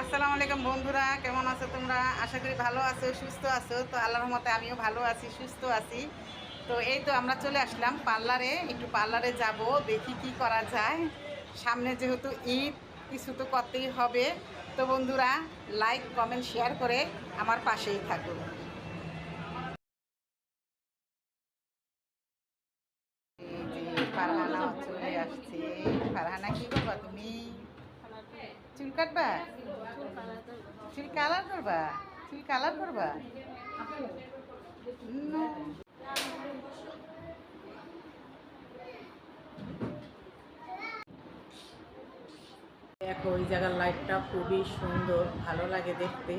আসসালামু আলাইকুম বন্ধুরা, কেমন আছো তোমরা? আশা করি ভালো আছো, সুস্থ আছো। তো আল্লাহর মতে আমিও ভালো আছি, সুস্থ আছি। তো এই তো আমরা চলে আসলাম পার্লারে, একটু পার্লারে যাব, দেখি কি করা যায়। সামনে যেহেতু ঈদ, কিছু তো করতেই হবে। তো বন্ধুরা লাইক কমেন্ট শেয়ার করে আমার পাশেই থাকুন ফারহানা চলে আসছে। ফারহানা, কি করবা তুমি? কাটবা? চুল কালার করবা? চুল কালার করবা। দেখো ওই জায়গার লাইটটা খুবই সুন্দর, ভালো লাগে দেখতে।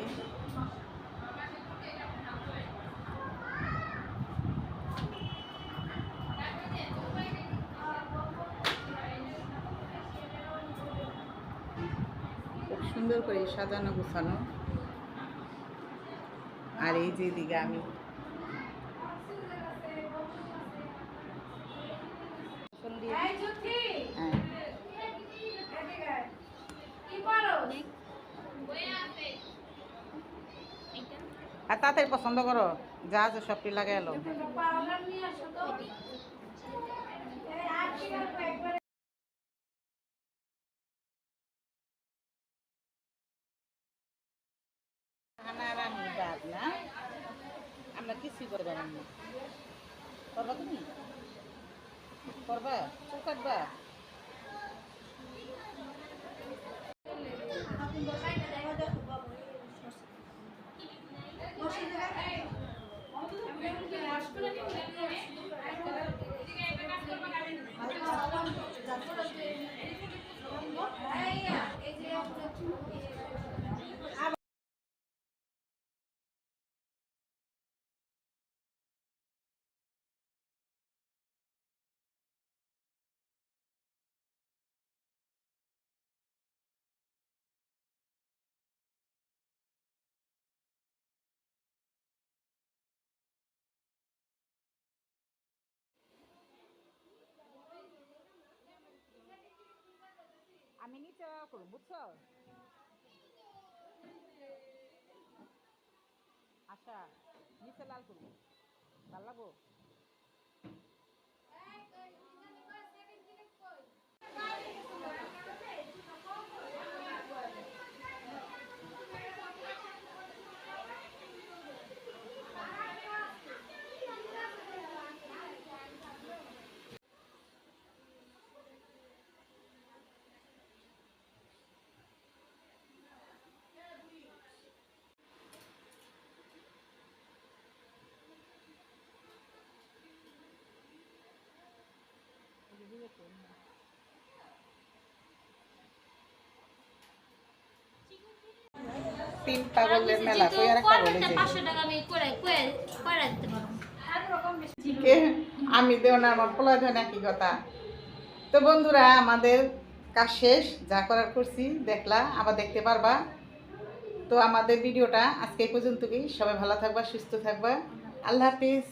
সুন্দর করে সাজানো গুছানো। আর এই যে দিকে আমি। হ্যাঁ? আর তাড়াতাড়ি পছন্দ করো। যা আছে সবটি লাগে এলো। এই করব একবারে? বাদ না আমরা কিছুই করব না করবা তুমি করবা চুল কাটবা আমি নিচে করব বুঝছ? আচ্ছা নিচে লাল করব। ভালো লাগবো? তিন পাগলের মেলা কই আর পারব। কে? আমি দেও না আমার পোলা দেও না কি কথা? তো বন্ধুরা আমাদের কাজ শেষ যা করার করছি দেখলা আবার দেখতে পারবা। তো আমাদের ভিডিওটা আজকে পর্যন্ত পর্যন্তই। সবাই ভালো থাকবা সুস্থ থাকবা। আল্লাহ হাফিজ।